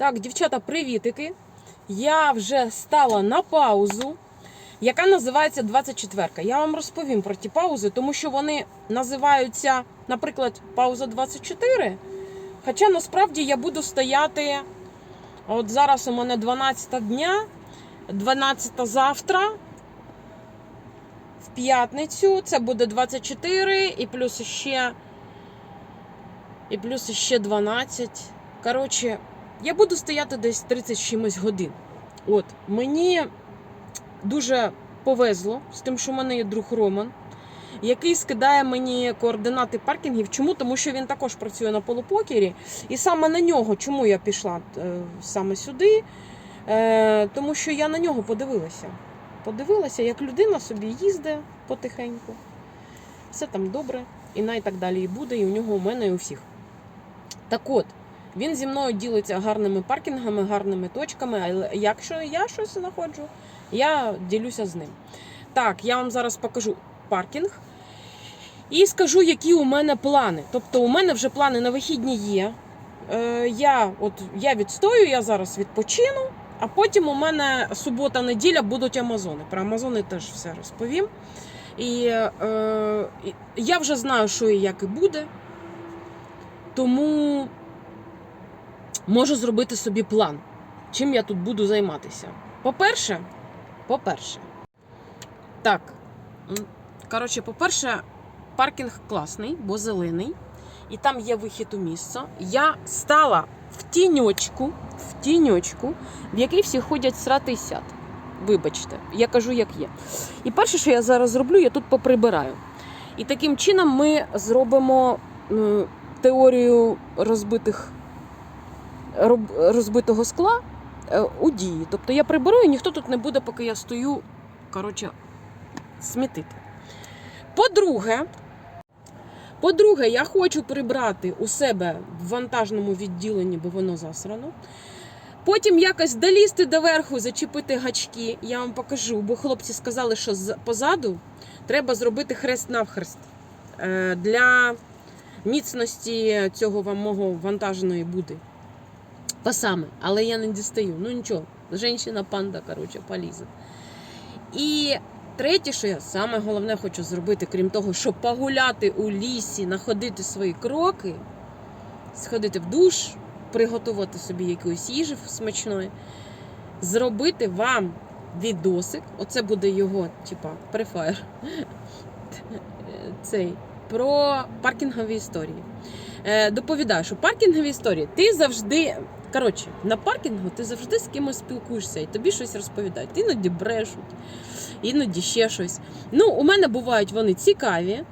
Так, дівчата, привітики. Я вже стала на паузу, яка називається 24-ка. Я вам розповім про ті паузи, тому що вони називаються, наприклад, пауза 24. Хоча насправді я буду стояти. От зараз у мене 12 дня, 12 завтра. В п'ятницю це буде 24 і плюс ще. І плюс ще 12. Коротше, я буду стояти десь 30 чимось годин. От, мені дуже повезло з тим, що в мене є друг Роман, який скидає мені координати паркінгів. Чому? Тому що він також працює на полупокері. І саме на нього, чому я пішла е, саме сюди? Е, тому що я на нього подивилася. Подивилася, як людина собі їздить потихеньку. Все там добре, і най так далі і буде, і у нього, у мене, і у всіх. Так от, він зі мною ділиться гарними паркінгами, гарними точками. Але якщо я щось знаходжу, я ділюся з ним. Так, я вам зараз покажу паркінг і скажу, які у мене плани. Тобто, у мене вже плани на вихідні є. Е, я, от, я відстою, я зараз відпочину, а потім у мене субота-неділя будуть Амазони. Про Амазони теж все розповім. І е, я вже знаю, що і як і буде. Тому можу зробити собі план, чим я тут буду займатися. По-перше, по-перше, так. Коротше, по-перше, паркінг класний, бо зелений, і там є вихід у місце. Я стала в тіньочку, в тіньочку, в який всі ходять срати і сяти. Вибачте, я кажу, як є. І перше, що я зараз зроблю, я тут поприбираю. І таким чином ми зробимо теорію розбитих розбитого скла е, у дії. Тобто я приберу і ніхто тут не буде, поки я стою, коротше, смітити. По-друге, по-друге, я хочу прибрати у себе в вантажному відділенні, бо воно засрано. Потім якось долізти доверху, зачепити гачки. Я вам покажу, бо хлопці сказали, що позаду треба зробити хрест навхрест е, для міцності цього вам мого вантажної буди. Пасами, але я не дістаю. Ну нічого, женщина панда, коротше, полізе. І третє, що я саме головне хочу зробити, крім того, щоб погуляти у лісі, находити свої кроки, сходити в душ, приготувати собі якоїсь їжі смачної, зробити вам відосик. Оце буде його, типа, префаєр. Цей про паркінгові історії. Е, доповідаю, що паркінгові історії ти завжди. Коротше, на паркінгу ти завжди з кимось спілкуєшся і тобі щось розповідають. Іноді брешуть, іноді ще щось. Ну, у мене бувають вони цікаві,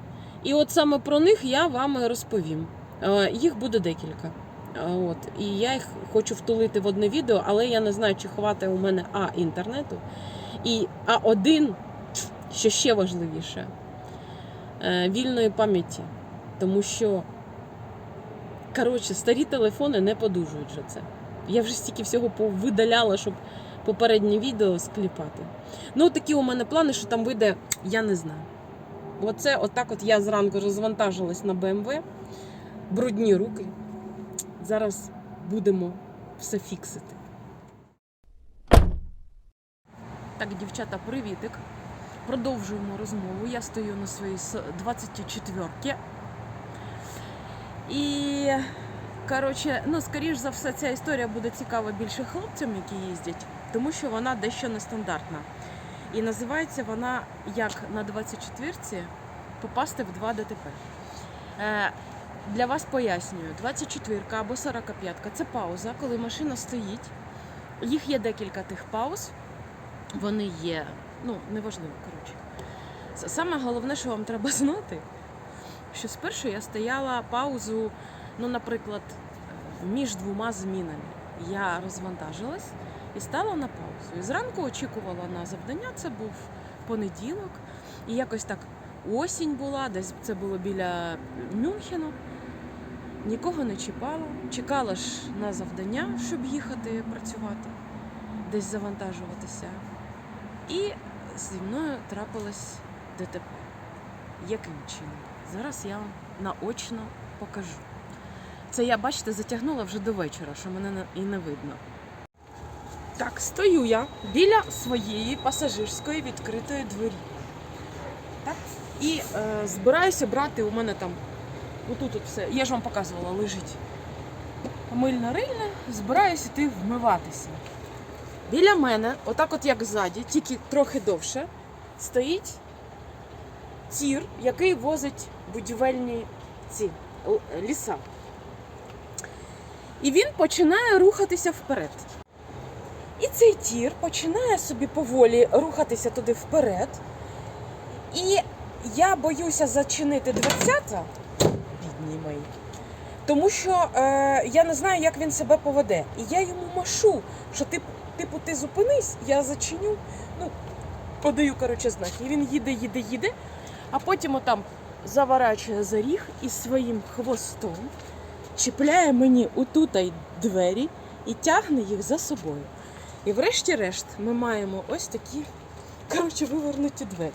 і от саме про них я вам розповім. Е, Їх буде декілька. Е, От, і я їх хочу втулити в одне відео, але я не знаю, чи хватить у мене А інтернету. І А один, що ще важливіше, е, вільної пам'яті. Тому що, коротше, старі телефони не подужують же це. Я вже стільки всього видаляла, щоб попереднє відео скліпати. Ну, такі у мене плани, що там вийде, я не знаю. Оце отак от я зранку розвантажилась на БМВ, брудні руки. Зараз будемо все фіксити. Так, дівчата, привітик. Продовжуємо розмову. Я стою на своїй 24-ки. І, коротше, ну, скоріш за все, ця історія буде цікава більше хлопцям, які їздять, тому що вона дещо нестандартна. І називається вона як на 24-ці попасти в 2 ДТП. Е, для вас пояснюю, 24-ка або 45-ка це пауза, коли машина стоїть. Їх є декілька тих пауз. Вони є, ну, неважливо, коротше. Саме головне, що вам треба знати, що спершу я стояла паузу, ну, наприклад, між двома змінами. Я розвантажилась і стала на паузу. І зранку очікувала на завдання, це був понеділок, і якось так осінь була, десь це було біля Мюнхену. Нікого не чіпала, чекала ж на завдання, щоб їхати працювати, десь завантажуватися. І зі мною трапилось ДТП. Яким чином? Зараз я вам наочно покажу. Це я, бачите, затягнула вже до вечора, що мене і не видно. Так, стою я біля своєї пасажирської відкритої двері. Так? І е, збираюся брати у мене там. Отут от все. Я ж вам показувала, лежить. Мильно рильне, збираюся йти вмиватися. Біля мене, отак от як ззаді, тільки трохи довше, стоїть тір, який возить будівельні ці ліса. І він починає рухатися вперед. І цей тір починає собі поволі рухатися туди вперед. І я боюся зачинити дверцята, бідні мої, тому що е, я не знаю, як він себе поведе. І я йому машу, що типу, типу, ти зупинись, я зачиню. Ну, подаю, коротше, знак. І він їде, їде, їде, а потім отам заворачує за ріг і своїм хвостом чіпляє мені отутай двері і тягне їх за собою. І врешті-решт ми маємо ось такі, коротше, вивернуті двері.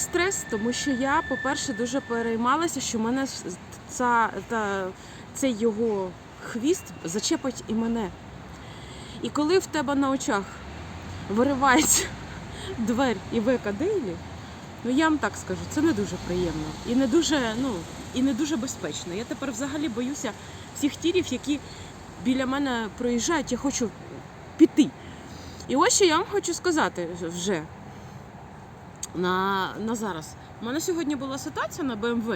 Стрес, тому що я, по-перше, дуже переймалася, що мене ця, та, цей його хвіст зачепить і мене. І коли в тебе на очах виривається двері і века Дейлі, ну я вам так скажу, це не дуже приємно і не дуже, ну, і не дуже безпечно. Я тепер взагалі боюся всіх тірів, які біля мене проїжджають, я хочу піти. І ось що я вам хочу сказати вже на, на зараз. У мене сьогодні була ситуація на БМВ,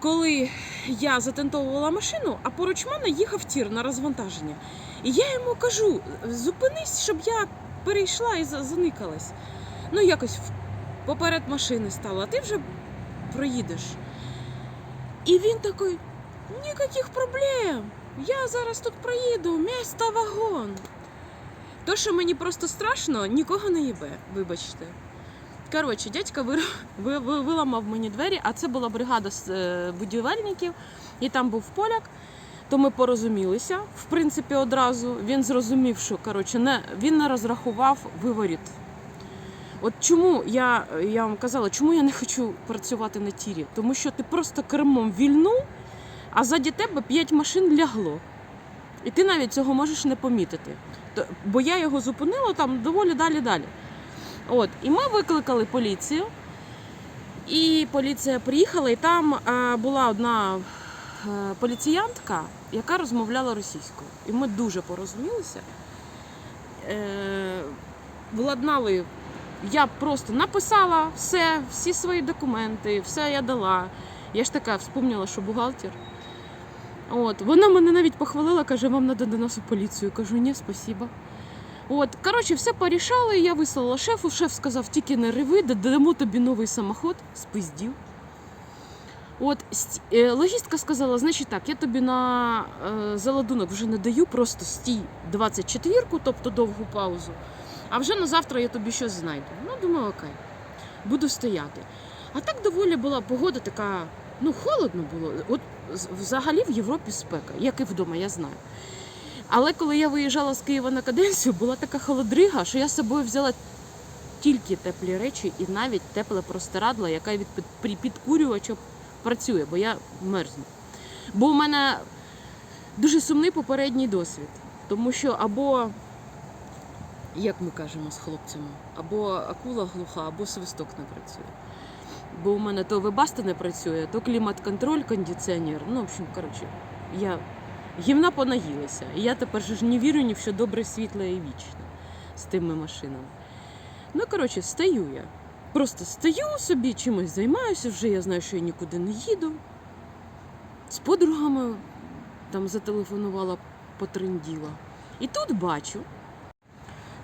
коли я затентовувала машину, а поруч мене їхав тір на розвантаження. І я йому кажу: зупинись, щоб я перейшла і за- заникалась. Ну, якось поперед машини стала, а ти вже проїдеш. І він такий: ніяких проблем. Я зараз тут проїду, місто вагон. То, що мені просто страшно, нікого не їбе, вибачте. Коротше, дядька виламав мені двері, а це була бригада е, будівельників, і там був поляк. То ми порозумілися, в принципі, одразу. Він зрозумів, що коротше, не, він не розрахував виворіт. От чому я, я вам казала, чому я не хочу працювати на тірі? Тому що ти просто кермом вільнув, а ззаді тебе п'ять машин лягло. І ти навіть цього можеш не помітити. Бо я його зупинила там доволі далі далі. От, і ми викликали поліцію. І поліція приїхала, і там е, була одна е, поліціянтка, яка розмовляла російською. І ми дуже порозумілися. Е, владнали. Я просто написала все, всі свої документи, все я дала. Я ж така вспомнила, що бухгалтер. От, вона мене навіть похвалила, каже, вам треба до нас у поліцію. Кажу, ні, спасіба. От, коротше, все порішали, я вислала шефу. Шеф сказав, тільки не реви, дамо тобі новий самоход, спиздів. От е, логістка сказала, значить так, я тобі на е, заладунок вже не даю, просто стій 24-ку, тобто довгу паузу. А вже на завтра я тобі щось знайду. Ну, думаю, окей, буду стояти. А так доволі була погода така, ну, холодно було. От взагалі в Європі спека, як і вдома, я знаю. Але коли я виїжджала з Києва на каденцію, була така холодрига, що я з собою взяла тільки теплі речі і навіть тепле простирадла, яка від підкурювача працює, бо я мерзну. Бо у мене дуже сумний попередній досвід. Тому що або, як ми кажемо з хлопцями, або акула глуха, або свисток не працює. Бо у мене то вебаста не працює, то клімат-контроль, кондиціонер. Ну, в общем, коротше, я гівна понаїлася. І я тепер ж не вірю ні в що добре, світле і вічне з тими машинами. Ну, коротше, стою я. Просто стою собі, чимось займаюся, вже я знаю, що я нікуди не їду. З подругами там зателефонувала, потренділа. І тут бачу,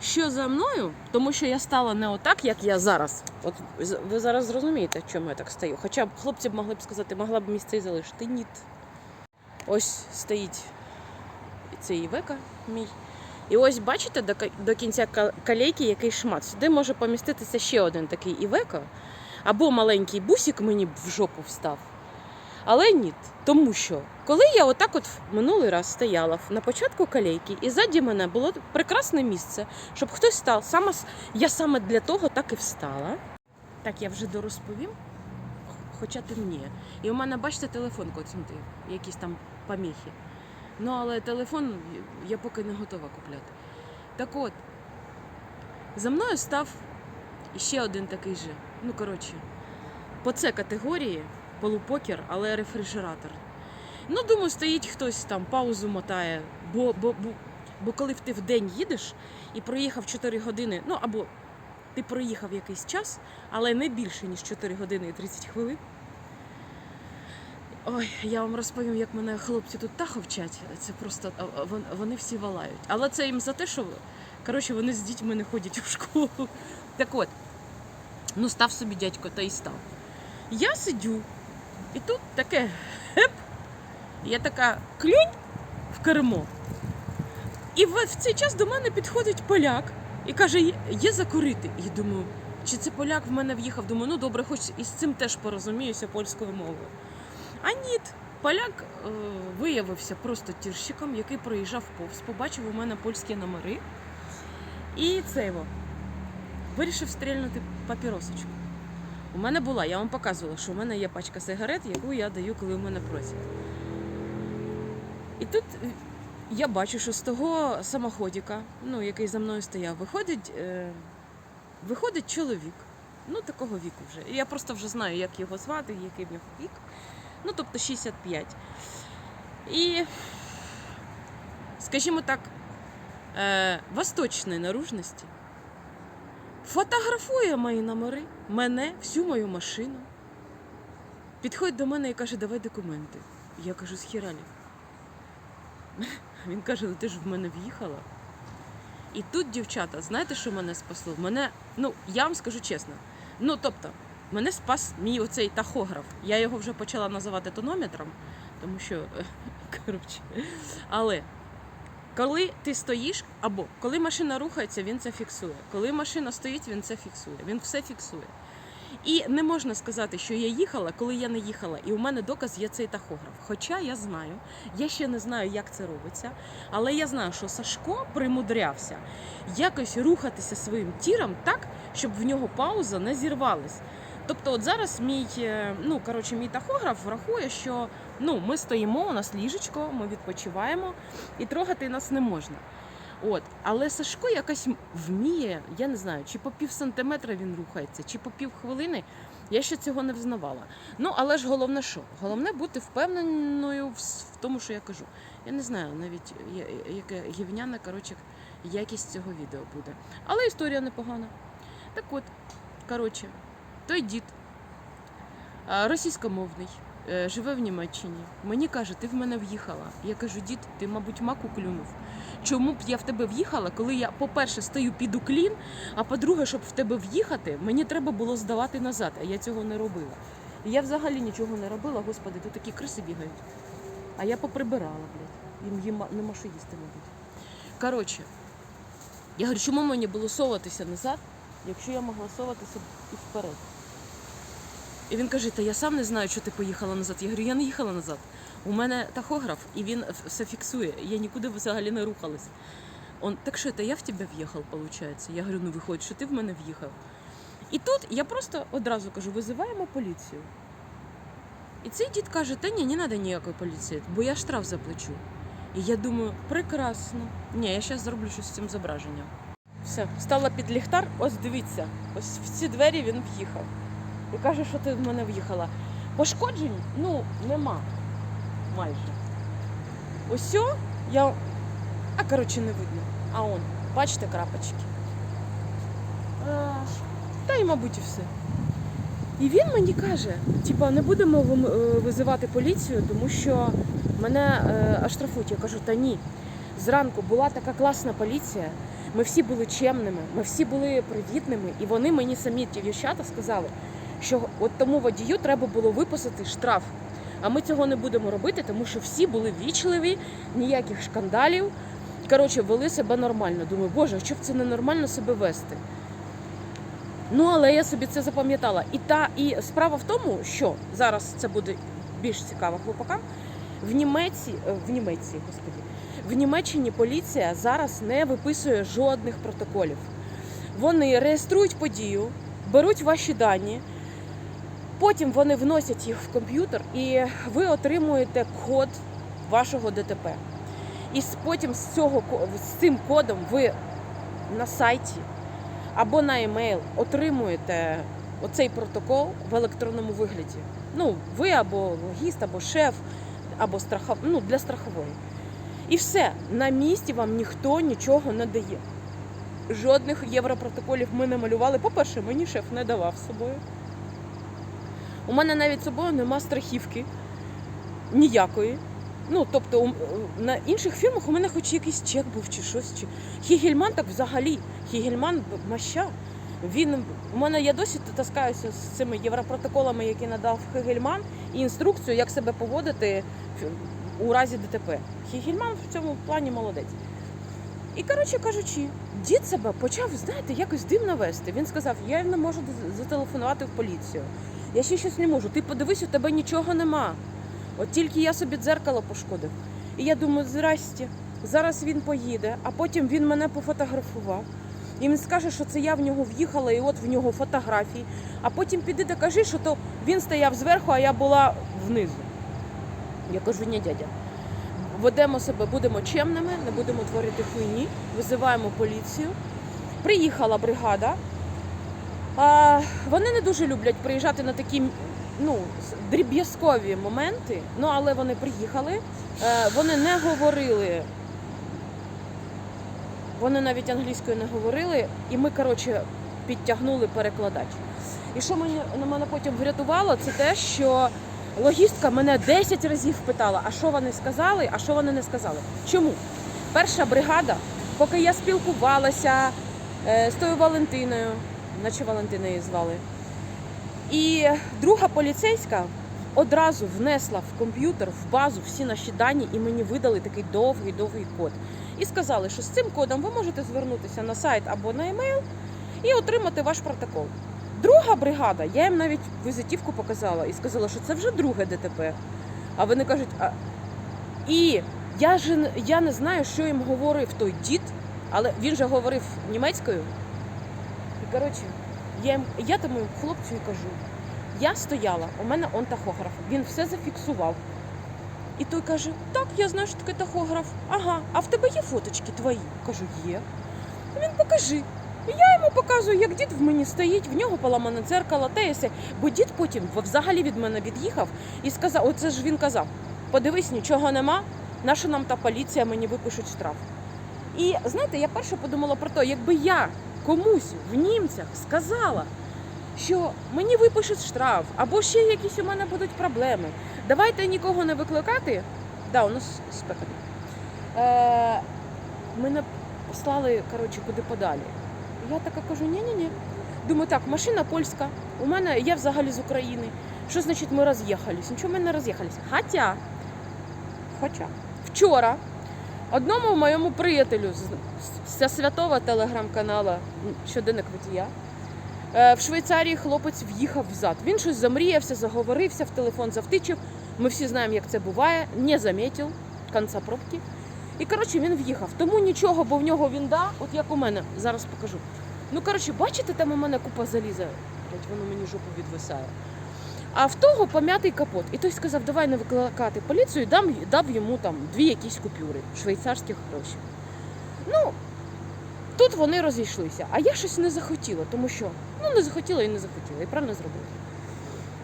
що за мною, тому що я стала не отак, як я зараз. От ви зараз зрозумієте, чому я так стою. Хоча б хлопці б могли б сказати, могла б місце і залишити. Ні. Ось стоїть цей Івека мій. І ось бачите до, кінця калейки який шмат. Сюди може поміститися ще один такий Івека, або маленький бусик мені в жопу встав. Але ні, тому що коли я отак от минулий раз стояла на початку колейки, і ззаді мене було прекрасне місце, щоб хтось став. Саме я саме для того так і встала. Так я вже дорозповім, хоча темніє. І у мене, бачите, телефон коцнутий, якісь там поміхи. Ну, але телефон я поки не готова купляти. Так от, за мною став ще один такий же. Ну, коротше, по це категорії полупокер, але рефрижератор. Ну, думаю, стоїть хтось там, паузу мотає. Бо, бо, бо, бо коли ти в день їдеш і проїхав 4 години, ну або ти проїхав якийсь час, але не більше, ніж 4 години і 30 хвилин. Ой, я вам розповім, як мене хлопці тут так вчать. Це просто вони всі валають. Але це їм за те, що коротше, вони з дітьми не ходять у школу. Так от, ну став собі дядько та й став. Я сидю, і тут таке геп, я така клюнь в кермо. І в, цей час до мене підходить поляк і каже: «Є- закурити. І думаю, чи це поляк в мене в'їхав? Думаю, ну добре, хоч із цим теж порозуміюся польською мовою. А ні, поляк е, виявився просто тірщиком, який проїжджав повз, побачив у мене польські номери. І це його вирішив стрільнути папіросочку. У мене була, я вам показувала, що у мене є пачка сигарет, яку я даю, коли у мене просять. І тут я бачу, що з того самоходіка, ну, який за мною стояв, виходить, е, виходить чоловік. Ну, такого віку вже. І я просто вже знаю, як його звати, який в нього вік. Ну, тобто 65. І, скажімо так, е, восточної наружності фотографує мої номери, мене, всю мою машину. Підходить до мене і каже, давай документи. Я кажу, схіралі. Він каже, ну ти ж в мене в'їхала. І тут, дівчата, знаєте, що мене спасло? Мене, ну, я вам скажу чесно. Ну, тобто, мене спас мій оцей тахограф. Я його вже почала називати тонометром, тому що, е, коротше. Але коли ти стоїш, або коли машина рухається, він це фіксує. Коли машина стоїть, він це фіксує. Він все фіксує. І не можна сказати, що я їхала, коли я не їхала. І у мене доказ є цей тахограф. Хоча я знаю, я ще не знаю, як це робиться, але я знаю, що Сашко примудрявся якось рухатися своїм тіром так, щоб в нього пауза не зірвалась. Тобто, от зараз мій, е, ну коротше, мій тахограф врахує, що ну, ми стоїмо, у нас ліжечко, ми відпочиваємо і трогати нас не можна. От, але Сашко якось вміє, я не знаю, чи по пів сантиметра він рухається, чи по пів хвилини. Я ще цього не взнавала. Ну, але ж головне що? Головне бути впевненою в, в тому, що я кажу. Я не знаю навіть, яке гівняна, коротше, якість цього відео буде. Але історія непогана. Так от, коротше, той дід російськомовний, е, живе в Німеччині. Мені каже, ти в мене в'їхала. Я кажу, дід, ти, мабуть, маку клюнув. Чому б я в тебе в'їхала, коли я, по-перше, стою під уклін, а по-друге, щоб в тебе в'їхати, мені треба було здавати назад, а я цього не робила. І я взагалі нічого не робила, господи, тут такі криси бігають. А я поприбирала, блядь. Їм їм нема що їсти, мабуть. Коротше, я говорю, чому мені було соватися назад, якщо я могла соватися і вперед? І він каже, та я сам не знаю, що ти поїхала назад. Я говорю, я не їхала назад. У мене тахограф, і він все фіксує. Я нікуди взагалі не рухалась. Он, так що, це я в тебе в'їхав, виходить? Я говорю, ну виходить, що ти в мене в'їхав. І тут я просто одразу кажу, визиваємо поліцію. І цей дід каже, та ні, не треба ніякої поліції, бо я штраф заплачу. І я думаю, прекрасно. Ні, я зараз зроблю щось з цим зображенням. Все, стала під ліхтар, ось дивіться, ось в ці двері він в'їхав. І каже, що ти в мене в'їхала. Пошкоджень, ну, нема майже. Ось я. А коротше не видно. А он, бачите крапочки. Та й, мабуть, і все. І він мені каже, типа, не будемо е, визивати поліцію, тому що мене е, оштрафують. Я кажу, та ні. Зранку була така класна поліція. Ми всі були чемними, ми всі були привітними, і вони мені самі ті дівчата сказали, що от тому водію треба було виписати штраф. А ми цього не будемо робити, тому що всі були вічливі, ніяких шкандалів. Коротше, вели себе нормально. Думаю, боже, що б це ненормально себе вести? Ну, але я собі це запам'ятала. І та і справа в тому, що зараз це буде більш цікава хлопакам. В Німеччині, в Німеччині, господі, в Німеччині поліція зараз не виписує жодних протоколів. Вони реєструють подію, беруть ваші дані, потім вони вносять їх в комп'ютер, і ви отримуєте код вашого ДТП. І потім з цього з цим кодом ви на сайті або на емейл отримуєте оцей протокол в електронному вигляді. Ну, ви або логіст, або шеф, або страхов... ну, для страхової. І все, на місці вам ніхто нічого не дає. Жодних європротоколів ми не малювали. По-перше, мені шеф не давав з собою. У мене навіть собою нема страхівки ніякої. Ну, тобто, на інших фірмах у мене хоч якийсь чек був чи щось. Чи... Хігельман так взагалі. Хігельман маща. Він у мене я досі таскаюся з цими європротоколами, які надав Хігельман, і інструкцію, як себе поводити у разі ДТП. Хігельман в цьому плані молодець. І коротше кажучи, дід себе почав, знаєте, якось дивно вести. Він сказав: я не можу зателефонувати в поліцію. Я ще щось не можу. Ти подивись, у тебе нічого нема. От тільки я собі дзеркало пошкодив. І я думаю, здрасте, зараз він поїде, а потім він мене пофотографував. І він скаже, що це я в нього в'їхала, і от в нього фотографії. А потім піди докажи, що то він стояв зверху, а я була внизу. Я кажу, ні, дядя. Ведемо себе, будемо чемними, не будемо творити хуйні, визиваємо поліцію. Приїхала бригада. Вони не дуже люблять приїжджати на такі ну, дріб'язкові моменти, ну але вони приїхали. Е, вони не говорили. Вони навіть англійською не говорили, і ми, коротше, підтягнули перекладач. І що мені на мене потім врятувало, це те, що логістка мене 10 разів питала, а що вони сказали, а що вони не сказали. Чому? Перша бригада, поки я спілкувалася е, з тою Валентиною, наче Валентина її звали, і друга поліцейська одразу внесла в комп'ютер, в базу всі наші дані, і мені видали такий довгий-довгий код. І сказали, що з цим кодом ви можете звернутися на сайт або на емейл і отримати ваш протокол. Друга бригада, я їм навіть візитівку показала і сказала, що це вже друге ДТП. А вони кажуть, а... і я ж я не знаю, що їм говорив той дід, але він же говорив німецькою. І коротше, я, я тому хлопцю і кажу: я стояла, у мене он тахограф, він все зафіксував. І той каже: Так, я знаю, що таке тахограф. Ага, а в тебе є фоточки твої? Кажу, є. Він покажи. І я йому показую, як дід в мені стоїть, в нього поламане дзеркало, те і. Бо дід потім взагалі від мене від'їхав і сказав: оце ж він казав: подивись, нічого нема, наша нам та поліція мені випишуть штраф. І знаєте, я перше подумала про те, якби я комусь в німцях сказала, що мені випишуть штраф, або ще якісь у мене будуть проблеми. Давайте нікого не викликати. Да, у нас спека. Е, мене послали, коротше, куди подалі. Я така кажу, ні-ні-ні. Думаю, так, машина польська, у мене я взагалі з України. Що значить ми роз'їхались? Нічого ми не роз'їхались. Хоча, хоча, вчора одному моєму приятелю з, святого телеграм-канала Щоденник водія е, в Швейцарії хлопець в'їхав взад. Він щось замріявся, заговорився, в телефон завтичив. Ми всі знаємо, як це буває. Не замітив кінця пробки. І коротше він в'їхав. Тому нічого, бо в нього він да, от як у мене, зараз покажу. Ну, коротше, бачите, там у мене купа заліза, воно мені жопу відвисає. А в того пом'ятий капот. І той сказав, давай не викликати поліцію, дам, дав йому там дві якісь купюри швейцарських грошей. Ну, тут вони розійшлися. А я щось не захотіла, тому що ну не захотіла і не захотіла, і правильно зробила.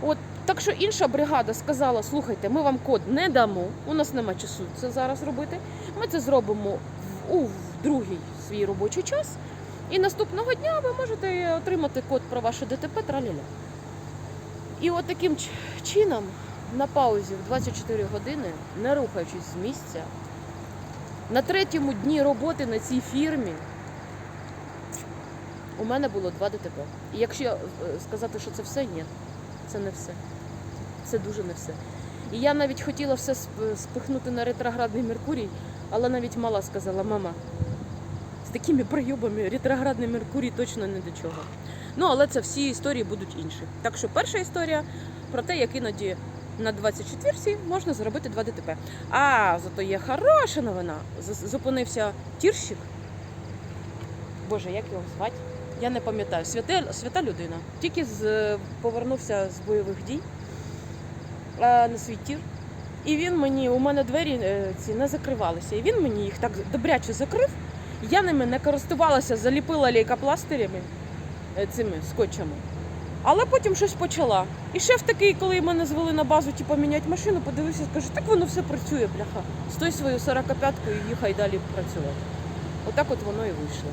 От так що інша бригада сказала: слухайте, ми вам код не дамо, у нас нема часу це зараз робити. Ми це зробимо в, у в другий свій робочий час. І наступного дня ви можете отримати код про ваше ДТП траляля. І от таким чином на паузі в 24 години, не рухаючись з місця, на третьому дні роботи на цій фірмі у мене було два ДТП. І якщо е, сказати, що це все, ні, це не все. Це дуже не все. І я навіть хотіла все сп- спихнути на ретроградний Меркурій, але навіть мала сказала, мама, з такими прийобами ретроградний Меркурій точно не до чого. Ну, але це всі історії будуть інші. Так що перша історія про те, як іноді на 24-й можна зробити 2 ДТП. А зато є хороша новина. Зупинився тірщик. Боже, як його звати? Я не пам'ятаю. Святе, свята людина. Тільки з, повернувся з бойових дій е, на свій тір. І він мені, у мене двері е, ці не закривалися. І він мені їх так добряче закрив. Я ними не користувалася, заліпила лейкопластирями Е, цими скотчами. Але потім щось почала. І шеф такий, коли мене звели на базу, типу, міняти машину, подивився, скажу, так воно все працює, бляха. Стой свою 45-ку і їхай далі працювати. Отак от воно і вийшло.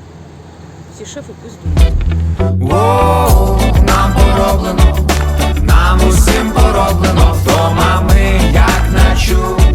Всі шефи пусть думають. Нам пороблено, нам усім пороблено, вдома ми як на чу.